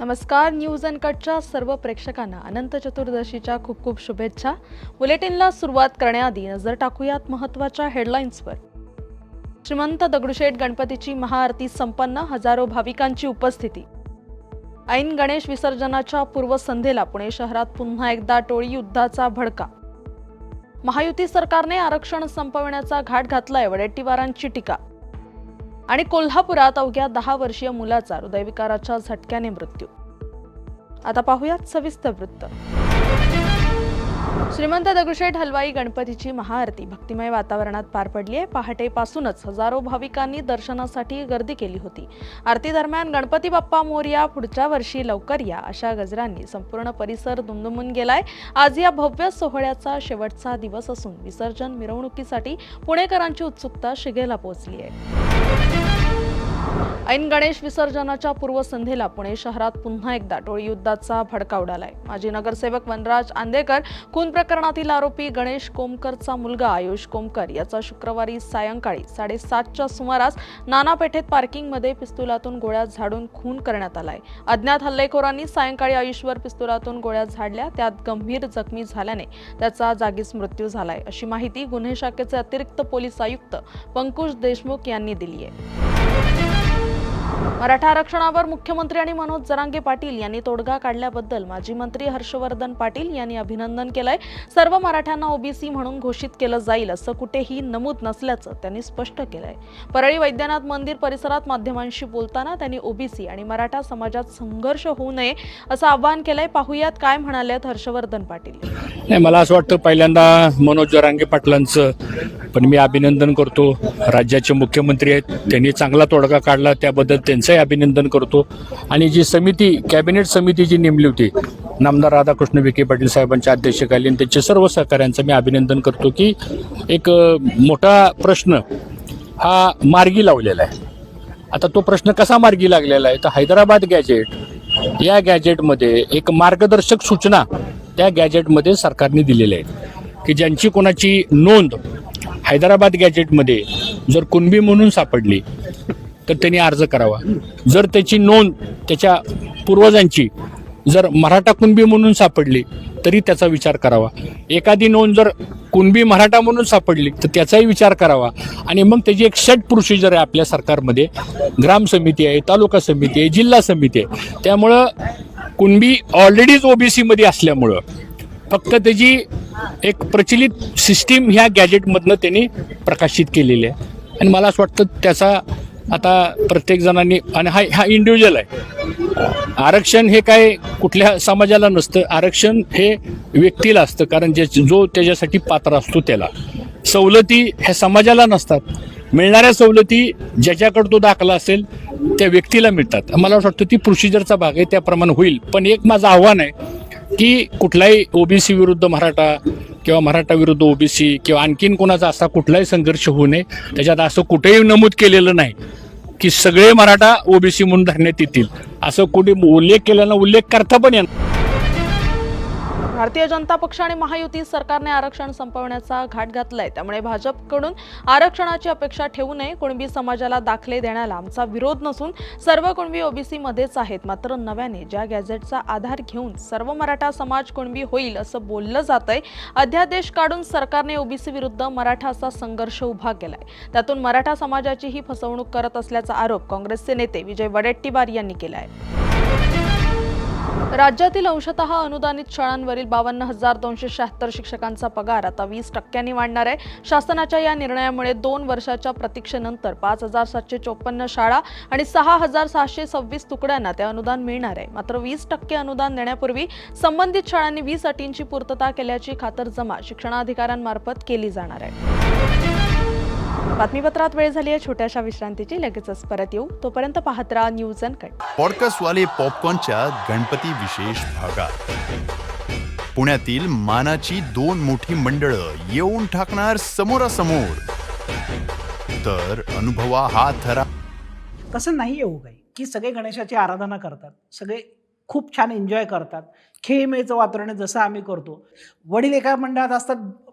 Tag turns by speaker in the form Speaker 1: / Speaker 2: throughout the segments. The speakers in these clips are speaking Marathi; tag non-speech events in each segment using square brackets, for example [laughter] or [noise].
Speaker 1: नमस्कार न्यूज अनकटच्या सर्व प्रेक्षकांना अनंत चतुर्दशीच्या खूप खूप शुभेच्छा. बुलेटिनला सुरुवात करण्याआधी नजर टाकूयात महत्त्वाच्या हेडलाईन्सवर श्रीमंत दगडूशेठ गणपतीची महाआरती संपन्न हजारो भाविकांची उपस्थिती. ऐन गणेश विसर्जनाच्या पूर्वसंध्येला पुणे शहरात पुन्हा एकदा टोळी युद्धाचा भडका. महायुती सरकारने आरक्षण संपवण्याचा घाट घातलाय वडेट्टीवारांची टीका. आणि कोल्हापुरात अवघ्या दहा वर्षीय मुलाचा हृदयविकाराच्या झटक्याने मृत्यू. आता पाहूयात सविस्तर वृत्त. श्रीमंत दगडूशेठ हलवाई गणपतीची महाआरती भक्तिमय वातावरणात पार पडली आहे. पहाटेपासूनच हजारो भाविकांनी दर्शनासाठी गर्दी केली होती. आरती दरम्यान गणपती बाप्पा मोरया पुढच्या वर्षी लवकर या अशा गजरांनी संपूर्ण परिसर दुमदुमून गेलाय. आज या भव्य सोहळ्याचा शेवटचा दिवस असून विसर्जन मिरवणुकीसाठी पुणेकरांची उत्सुकता शिगेला पोहोचली आहे. ऐन गणेश विसर्जनाच्या पूर्वसंध्येला पुणे शहरात पुन्हा एकदा टोळी युद्धाचा भडका उडालाय. माजी नगरसेवक वनराज आंदेकर खून प्रकरणातील आरोपी गणेश कोमकरचा मुलगा आयुष कोमकर याचा शुक्रवारी सायंकाळी साडेसातच्या सुमारास नाना पेठेत पार्किंगमध्ये पिस्तुलातून गोळ्या झाडून खून करण्यात आलाय. अज्ञात हल्लेखोरांनी सायंकाळी आयुषवर पिस्तुलातून गोळ्या झाडल्या त्यात गंभीर जखमी झाल्याने त्याचा जागीच मृत्यू झालाय. अशी माहिती गुन्हे शाखेचे अतिरिक्त पोलीस आयुक्त पंकुश देशमुख यांनी दिली आहे मराठा आरक्षणावर मुख्यमंत्री आणि मनोज जरांगे पाटील यांनी तोडगा काढल्याबद्दल माजी मंत्री हर्षवर्धन पाटील यांनी अभिनंदन केलंय. सर्व मराठ्यांना ओबीसी म्हणून घोषित केलं जाईल असं कुठेही नमूद नसल्याचं त्यांनी स्पष्ट केलंय. परळी वैद्यनाथ मंदिर परिसरात माध्यमांशी बोलताना त्यांनी ओबीसी आणि मराठा समाजात संघर्ष होऊ नये असं आवाहन केलंय. पाहुयात काय म्हणालेत हर्षवर्धन पाटील.
Speaker 2: मला असं वाटतं पहिल्यांदा मनोज जरांगे पाटलांचं पण मी अभिनंदन करतो. राज्याचे मुख्यमंत्री आहेत त्यांनी चांगला तोडगा काढला त्याबद्दल त्यांचंही अभिनंदन करतो. आणि जी समिती कॅबिनेट समिती जी नेमली होती नामदार राधाकृष्ण विखे पाटील साहेबांच्या अध्यक्षतेखाली आणि त्यांच्या सर्व सहकाऱ्यांचं मी अभिनंदन करतो की एक मोठा प्रश्न हा मार्गी लावलेला आहे. आता तो प्रश्न कसा मार्गी लागलेला आहे? तर हैदराबाद गॅजेट या गॅजेटमध्ये एक मार्गदर्शक सूचना त्या गॅजेटमध्ये सरकारने दिलेल्या आहेत. की ज्यांची कोणाची नोंद हैदराबाद गॅजेटमध्ये जर कुणबी म्हणून सापडली तर त्यांनी अर्ज करावा. जर त्याची नोंद त्याच्या पूर्वजांची जर मराठा कुणबी म्हणून सापडली तरी त्याचा विचार करावा. एखादी नोंद जर कुणबी मराठा म्हणून सापडली तर त्याचाही विचार करावा. आणि मग त्याची एक सेट प्रोसिजर आहे आपल्या सरकारमध्ये. ग्राम समिती आहे तालुका समिती आहे जिल्हा समिती आहे. त्यामुळं कुणबी ऑलरेडीच ओबीसीमध्ये असल्यामुळं फक्त त्याची एक प्रचलित सिस्टीम ह्या गॅजेटमधनं त्यांनी प्रकाशित केलेली आहे. आणि मला असं वाटतं त्याचा आता प्रत्येक जणांनी आणि हा हा इंडिव्हिज्युअल आहे. आरक्षण हे काय कुठल्या समाजाला नसतं आरक्षण हे व्यक्तीला असतं कारण जे जो त्याच्यासाठी पात्र असतो त्याला. सवलती ह्या समाजाला नसतात. मिळणाऱ्या सवलती ज्याच्याकडे तो दाखला असेल त्या व्यक्तीला मिळतात. मला असं वाटतं ती प्रोसिजरचा भाग आहे त्याप्रमाणे होईल. पण एक माझं आव्हान आहे की कुठलाही ओबीसी विरुद्ध मराठा किंवा मराठा विरुद्ध ओबीसी किंवा आणखीन कोणाचा असा कुठलाही संघर्ष होऊ नये. त्याच्यात असं कुठेही नमूद केलेलं नाही की सगळे मराठा ओबीसी म्हणून धरण्यात येतील. असं कुठे उल्लेख केल्यानं उल्लेख करता पण येणार.
Speaker 1: भारतीय जनता पक्ष आणि महायुती सरकारने आरक्षण संपवण्याचा घाट घातलाय. त्यामुळे भाजपकडून आरक्षणाची अपेक्षा ठेवू नये. कुणबी समाजाला दाखले देण्याला आमचा विरोध नसून सर्व कुणबी ओबीसी मध्येच आहेत. मात्र नव्याने ज्या गॅझेटचा आधार घेऊन सर्व मराठा समाज कुणबी होईल असं बोललं जातंय अध्यादेश काढून सरकारने ओबीसी विरुद्ध मराठा असा संघर्ष उभा केलाय. त्यातून मराठा समाजाची ही फसवणूक करत असल्याचा आरोप काँग्रेसचे नेते विजय वडेट्टीवार यांनी केला आहे राज्यातील अंशतः अनुदानित शाळांवरील बावन्न हजार दोनशे शहात्तर शिक्षकांचा पगार आता वीस टक्क्यांनी वाढणार आहे. शासनाच्या या निर्णयामुळे दोन वर्षाच्या प्रतीक्षेनंतर पाच हजार सातशे चोपन्न शाळा आणि सहा हजार सहाशे सव्वीस तुकड्यांना ते अनुदान मिळणार आहे. मात्र वीस टक्के अनुदान देण्यापूर्वी संबंधित शाळांनी वीस अटींची पूर्तता केल्याची खातरजमा शिक्षणाधिकाऱ्यांमार्फत केली जाणार आहे. बातमीपत्रात वेळ झाली आहे. छोट्याशा विश्रांतीची. लगेचच परत येऊ. तोपर्यंत पाहत राहा न्यूज अँड कट
Speaker 3: पॉडकास्टवाले पॉपकॉर्नच्या गणपती विशेष भागात. पुण्यातील मानाची दोन मोठी मंडळं येऊन टाकणार समोरासमोर. तर अनुभवा हा थरा
Speaker 4: तसं नाही येऊ काही. की सगळे गणेशाची आराधना करतात. सगळे खूप छान एन्जॉय करतात. खेळीमेळीचं वातावरण जसं आम्ही करतो. वडील एका मंडळात असतात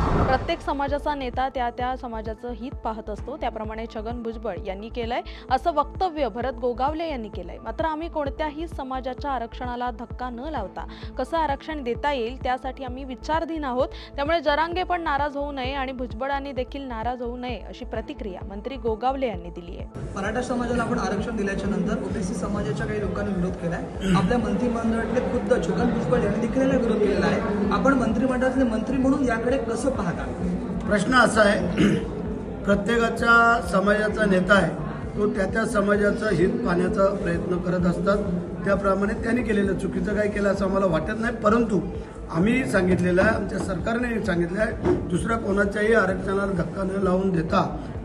Speaker 1: प्रत्येक समाजाचा नेता त्या त्या समाजाचं हित पाहत असतो. त्याप्रमाणे छगन भुजबळ यांनी केलंय. असं वक्तव्य भरत गोगावले यांनी केलंय. मात्र आम्ही कोणत्याही समाजाच्या आरक्षणाला धक्का न लावता कसं आरक्षण देता येईल त्यासाठी आम्ही विचारधीन आहोत. त्यामुळे जरांगे पण नाराज होऊ नये आणि भुजबळांनी देखील नाराज होऊ नये अशी प्रतिक्रिया मंत्री गोगावले यांनी दिली आहे.
Speaker 5: मराठा समाजाला आपण आरक्षण दिल्याच्या नंतर ओबीसी समाजाच्या काही लोकांनी विरोध केलाय. आपल्या मंत्रिमंडळातले खुद्द छगन भुजबळ यांनी देखील विरोध केलेला आहे. आपण मंत्रिमंडळातले मंत्री म्हणून याकडे कसं पाहता?
Speaker 6: प्रश्न असा आहे [clears throat] प्रत्येकाच्या समाजाचा नेता आहे तो त्या त्या समाजाचं हित पाहण्याचा प्रयत्न करत असतात. त्याप्रमाणे त्यांनी केलेलं चुकीचं काय केलं असं आम्हाला वाटत नाही. परंतु आम्ही सांगितलेलं आहे आमच्या सरकारने सांगितलं आहे दुसऱ्या कोणाच्याही आरक्षणाला धक्का न लावून देता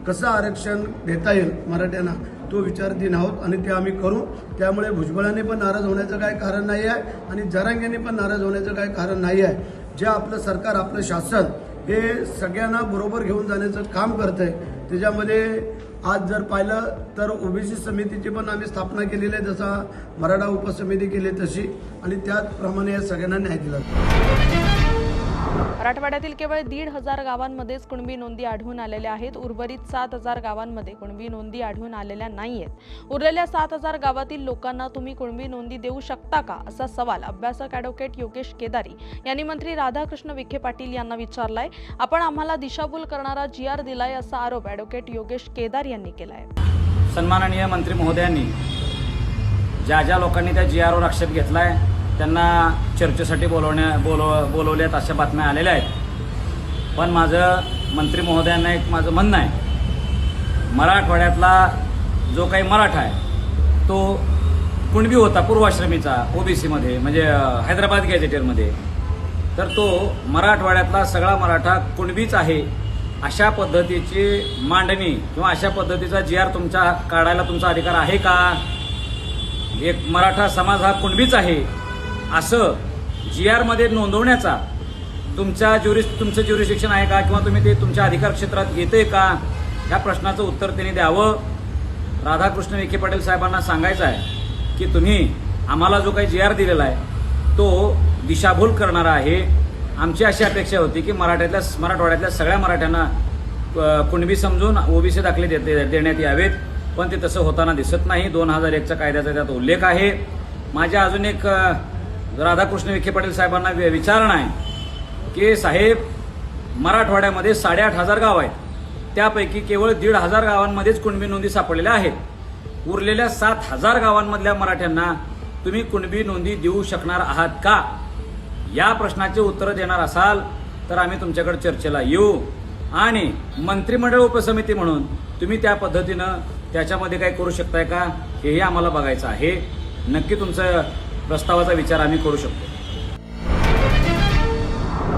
Speaker 6: कसं आरक्षण देता येईल मराठ्यांना? तो विचारधीन आहोत आणि ते आम्ही करू. त्यामुळे भुजबळाने पण नाराज होण्याचं काय कारण नाही आहे आणि जरांगेने पण नाराज होण्याचं काय कारण नाही आहे जे आपलं सरकार आपलं शासन हे सगळ्यांना बरोबर घेऊन जाण्याचं काम करत आहे त्याच्यामध्ये आज जर पाहिलं तर ओबीसी समितीची पण आम्ही स्थापना केलेली आहे जसा मराठा उपसमिती केली तशी. आणि त्याचप्रमाणे या सगळ्यांना न्याय दिला
Speaker 1: मराठवाड्यातील केवळ दीड हजार गावांमध्येच कुणबी नोंदी आढळून आलेल्या आहेत. उर्वरित सात हजार गावांमध्ये कुणबी नोंदी आढळून आलेल्या नाहीयेत. उरलेल्या सात हजार गावातील लोकांना तुम्ही कुणबी नोंदी देऊ शकता का? असा सवाल अभ्यासक ॲडव्होकेट योगेश केदारी यांनी मंत्री राधाकृष्ण विखे पाटील यांना विचारलाय. आपण आम्हाला दिशाभूल करणारा जी आर दिलाय असा आरोप ॲडव्होकेट योगेश केदार यांनी केलाय.
Speaker 7: सन्माननीय मंत्री महोदयांनी ज्या ज्या लोकांनी त्या जी आरवर आक्षेप घेतला आहे त्यांना चर्चेसाठी बोलवण्या बोलव बोलवल्यात अशा बातम्या आलेल्या आहेत. पण माझं मंत्री महोदयांना एक माझं म्हणणं आहे. मराठवाड्यातला जो काही मराठा आहे तो कुणबी होता पूर्वाश्रमीचा ओबीसीमध्ये म्हणजे हैदराबाद गॅजेटेरमध्ये तर तो मराठवाड्यातला सगळा मराठा कुणबीच आहे अशा पद्धतीची मांडणी किंवा अशा पद्धतीचा जी आर तुमचा काढायला तुमचा अधिकार आहे का? एक मराठा समाज हा कुणबीच आहे असं जी आरमध्ये नोंदवण्याचा तुमच्या ज्युरिस तुमचं ज्युरिस्टिक्शन आहे का? किंवा तुम्ही ते तुमच्या अधिकार क्षेत्रात येते का? ह्या प्रश्नाचं उत्तर त्यांनी द्यावं. राधाकृष्ण विखे पाटील साहेबांना सांगायचं आहे की तुम्ही आम्हाला जो काही जी आर दिलेला आहे तो दिशाभूल करणारा आहे. आमची अशी अपेक्षा होती की मराठ्यातल्या मराठवाड्यातल्या सगळ्या मराठ्यांना कुणबी समजून ओबीसी दाखले देते देण्यात यावेत. पण ते तसं होताना दिसत नाही. दोन हजार एकच्या कायद्याचा त्यात उल्लेख आहे. माझ्या अजून एक राधाकृष्ण विखे पाटील साहेबांना वि- विचारणा आहे. की साहेब मराठवाड्यामध्ये साडेआठ हजार गाव आहेत. त्यापैकी केवळ दीड हजार गावांमध्येच कुणबी नोंदी सापडलेल्या आहेत. उरलेल्या सात हजार गावांमधल्या मराठ्यांना तुम्ही कुणबी नोंदी देऊ शकणार आहात का? या प्रश्नाचे उत्तर देणार असाल तर आम्ही तुमच्याकडे चर्चेला येऊ. आणि मंत्रिमंडळ उपसमिती म्हणून तुम्ही त्या पद्धतीनं त्याच्यामध्ये काय करू शकताय का हेही आम्हाला बघायचं आहे. नक्की तुमचं प्रस्तावाचा विचार आम्ही करू शकतो.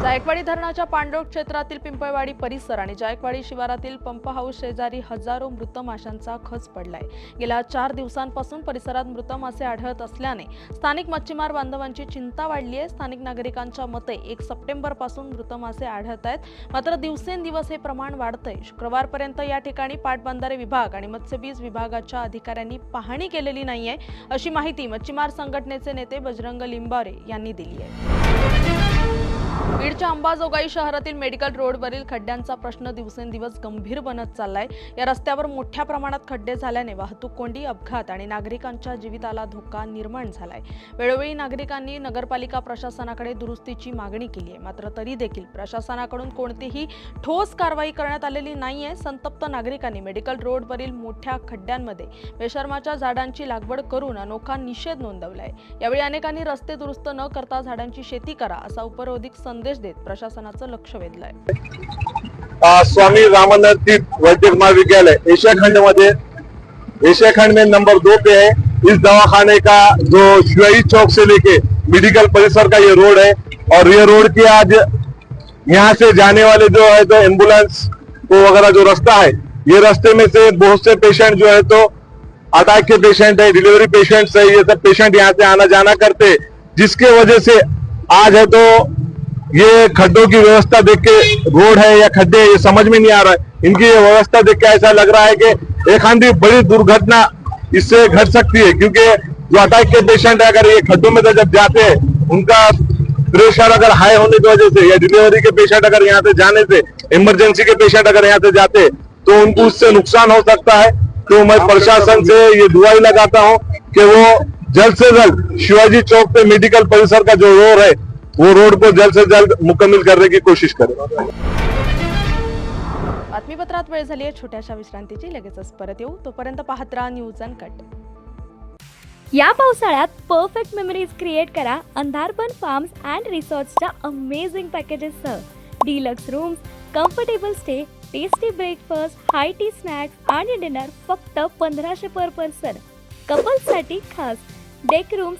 Speaker 1: जायकवाडी धरणाच्या पांडव क्षेत्रातील पिंपळवाडी परिसर आणि जायकवाडी शिवारातील पंप हाऊस शेजारी हजारो मृत माशांचा खच पडलाय. गेल्या चार दिवसांपासून परिसरात मृत मासे आढळत असल्याने स्थानिक मच्छीमार बांधवांची चिंता वाढली आहे स्थानिक नागरिकांच्या मते एक सप्टेंबरपासून मृत मासे आढळत आहेत. मात्र दिवसेंदिवस हे प्रमाण वाढतंय. शुक्रवारपर्यंत या ठिकाणी पाटबंधारे विभाग आणि मत्स्यबीज विभागाच्या अधिकाऱ्यांनी पाहणी केलेली नाहीये अशी माहिती मच्छीमार संघटनेचे नेते बजरंग लिंबारे यांनी दिली आहे बीडच्या अंबाजोगाई शहरातील मेडिकल रोडवरील खड्ड्यांचा प्रश्न दिवसेंदिवस गंभीर बनत चाललाय. या रस्त्यावर मोठ्या प्रमाणात खड्डे झाल्याने वाहतूक कोंडी अपघात आणि नागरिकांच्या जीविताला धोका निर्माण झालाय. वेळोवेळी नागरिकांनी नगरपालिका प्रशासनाकडे दुरुस्तीची मागणी केली आहे. मात्र तरी देखील प्रशासनाकडून कोणतीही ठोस कारवाई करण्यात आलेली नाहीये. संतप्त नागरिकांनी मेडिकल रोडवरील मोठ्या खड्ड्यांमध्ये बेशर्माच्या झाडांची लागवड करून अनोखा निषेध नोंदवलाय. यावेळी अनेकांनी रस्ते दुरुस्त न करता झाडांची शेती करा असा उपरोधिक संदेश देत प्रशासनाचं लक्ष वेधलंय.
Speaker 8: स्वामी रामानंद तीर्थ वैद्य महाविद्यालय एशिया खंडमध्ये एशिया खंड में नंबर दो पे है. इस दवाखाने का जो शिवाई चौक से लेके मेडिकल परिसर का ये रोड है और ये रोड की आज यहाँ से जाने वाले जो है तो एम्बुलेंस को वगैरह जो रास्ता है ये रास्ते में से बहुत से पेशेंट जो है तो अटैक के पेशेंट है डिलीवरी पेशेंट्स है ये सब पेशेंट यहाँ से आना जाना करते जिसके वजह से आज है तो ये खड्डों की व्यवस्था देख के रोड है या खड्डे ये समझ में नहीं आ रहा है। इनकी ये व्यवस्था देख के ऐसा लग रहा है कि एक आंधी बड़ी दुर्घटना इससे घट सकती है क्योंकि जो अटैक के पेशेंट है अगर ये खड्डों में से जब जाते हैं उनका प्रेशर अगर हाई होने की वजह से या डिलीवरी के पेशेंट अगर यहाँ से जाने से इमरजेंसी के पेशेंट अगर यहाँ से जाते तो उनको उससे नुकसान हो सकता है। तो मैं प्रशासन से ये दुआई लगाता हूँ कि वो जल्द से जल्द शिवाजी चौक पे मेडिकल परिसर का जो रोड है वो रोड को जल्द से जल्द मुकम्मल करने की कोशिश करें।
Speaker 1: बातमीपत्रात वेळ झाली आहे छोट्याशा विश्रांतीची. लगेचच परत येऊ. तोपर्यंत पाहत राहा न्यूज अँड कट.
Speaker 9: या पावसाळ्यात परफेक्ट मेमरीज क्रिएट करा अंधारबन फार्म्स अँड रिसॉर्ट्सच्या amazing पॅकेजेससह deluxe rooms comfortable stay tasty breakfast high tea snacks आणि डिनर फक्त पंधराशे पर पर्सन कपल्ससाठी खास. डेक रूम्स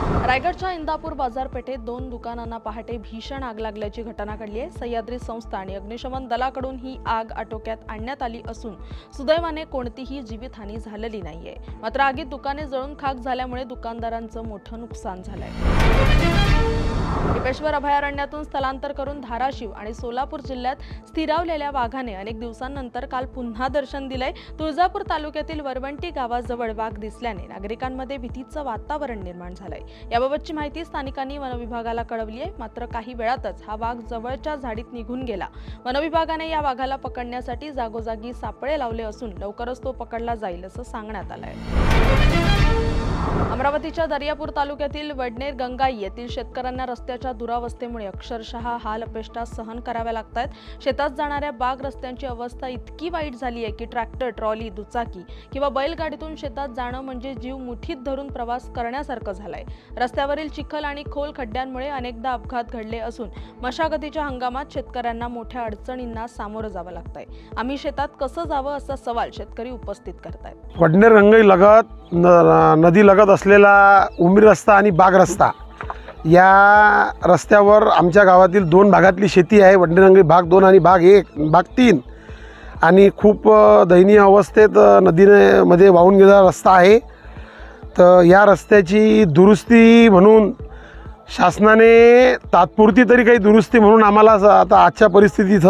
Speaker 1: रायगडच्या इंदापूर बाजारपेठेत दोन दुकानांना पहाटे भीषण आग लागल्याची घटना घडली आहे. सह्याद्री संस्था आणि अग्निशमन दलाकडून ही आग आटोक्यात आणण्यात आली असून सुदैवाने कोणतीही जीवितहानी झालेली नाहीये. मात्र आगीत दुकाने जळून खाक झाल्यामुळे दुकानदारांचं मोठं नुकसान झालंय. टिपेश्वर अभयारण्यातून स्थलांतर करून धाराशिव आणि सोलापूर जिल्ह्यात स्थिरावलेल्या वाघाने अनेक दिवसांनंतर काल पुन्हा दर्शन दिलंय. तुळजापूर तालुक्यातील वरवंटी गावाजवळ वाघ दिसल्याने नागरिकांमध्ये भीतीचं वातावरण निर्माण झालंय. याबाबतची माहिती स्थानिकांनी वनविभागाला कळवली आहे मात्र काही वेळातच हा वाघ जवळच्या झाडीत निघून गेला. वनविभागाने या वाघाला पकडण्यासाठी जागोजागी सापळे लावले असून लवकरच तो पकडला जाईल असं सांगण्यात आलंय. अमरावतीच्या दर्यापूर तालुक्यातील वडनेर गंगाई येथील शेतकऱ्यांना रस्त्याच्या दुरावस्थेमुळे अक्षरशः हाल अपेष्टा सहन कराव्या लागत आहेत शेतात जाणाऱ्या बाग रस्त्यांची अवस्था इतकी वाईट झाली आहे की ट्रॅक्टर ट्रॉली दुचाकी किंवा बैलगाडीतून शेतात जाणं म्हणजे जीव मुठीत धरून प्रवास करण्यासारखं झालाय. रस्त्यावरील चिखल आणि खोल खड्ड्यांमुळे अनेकदा अपघात घडले असून मशागतीच्या हंगामात शेतकऱ्यांना मोठ्या अडचणींना सामोरं जावं लागतंय. आम्ही शेतात कसं जावं असा सवाल शेतकरी उपस्थित करतायत.
Speaker 10: वडनेर गंगई लगात न नदी लगत असलेला उंबरी रस्ता आणि बाग रस्ता. या रस्त्यावर आमच्या गावातील दोन भागातली शेती आहे. वडनेर भाग दोन आणि भाग एक भाग तीन. आणि खूप दयनीय अवस्थेत नदीने मध्ये वाहून गेलेला रस्ता आहे. तर या रस्त्याची दुरुस्ती म्हणून शासनाने तात्पुरती तरी काही दुरुस्ती म्हणून आम्हाला असं आता आजच्या परिस्थितीत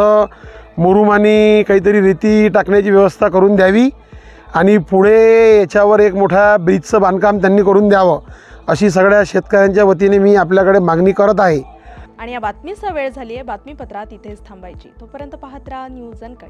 Speaker 10: मुरुमानी काहीतरी रेती टाकण्याची व्यवस्था करून द्यावी. आणि पुढे याच्यावर एक मोठ्या ब्रिजचं बांधकाम त्यांनी करून द्यावं अशी सगळ्या शेतकऱ्यांच्या वतीने मी आपल्याकडे मागणी करत आहे.
Speaker 1: आणि या बातमीचा वेळ झाली आहे बातमीपत्रात इथेच थांबायची. तोपर्यंत पाहत राहा न्यूज अँड कट